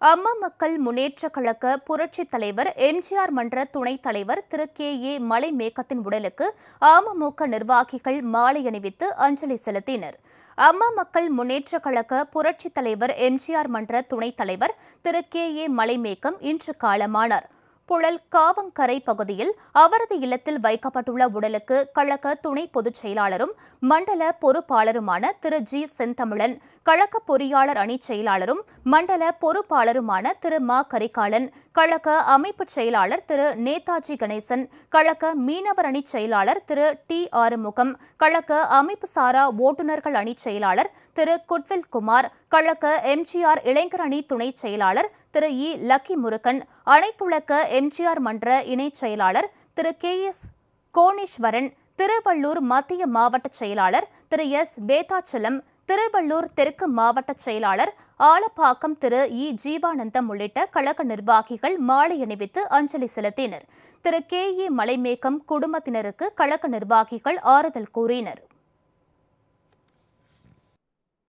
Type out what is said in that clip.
அம்மா மக்கள் முன்னேற்ற கழக புரட்சித் தலைவர் எம்ஜிஆர் மன்ற துணைத் தலைவர் திரு. கே. ஏ. மலைமேக்கத்தின் உடலுக்கு அமமுக நிர்வாகிகள் மாலை அணிவித்து அஞ்சலி செலுத்தினர். அம்மா மக்கள் முன்னேற்ற கழக புரட்சித் தலைவர் எம்ஜிஆர் மன்ற துணைத் தலைவர் திரு. கே. ஏ. மலைமேக்கம் இன்று காலமானார். புழல் காவங்கரை பகுதியில் அவரது இல்லத்தில் வைக்கப்பட்டுள்ள உடலுக்கு கழக துணை பொதுச் செயலாளரும் மண்டல பொறுப்பாளருமான திரு. ஜி. செந்தமிழன் கழக பொறியாளர் அணிச் செயலாளரும் மண்டல பொறுப்பாளருமான திரு. மா. கரிகாலன் கழக அமைப்புச் செயலாளர் திரு. நேதாஜி கணேசன் கழக மீனவர் அணிச் செயலாளர் திரு. டி. ஆறுமுகம் கழக அமைப்பு சாரா ஓட்டுநர்கள் அணிச் செயலாளர் திரு. குட்வில் குமார் கழக எம்ஜிஆர் இளைஞர் அணி துணைச் செயலாளர் திரு. இ. லக்கி முருகன் அனைத்துலக எம்ஜிஆர் மன்ற இணைச் செயலாளர் திரு கே எஸ் கோணீஸ்வரன் திருவள்ளூர் மத்திய மாவட்ட செயலாளர் திரு எஸ் வேதாச்சலம் திருவள்ளூர் தெற்கு மாவட்ட செயலாளர் ஆலப்பாக்கம் திரு இ ஜீவானந்தம் உள்ளிட்ட கழக நிர்வாகிகள் மாலை அணிவித்து அஞ்சலி செலுத்தினர். திரு கே ஏ மலைமேக்கம் குடும்பத்தினருக்கு கழக நிர்வாகிகள் ஆறுதல் கூறினர்.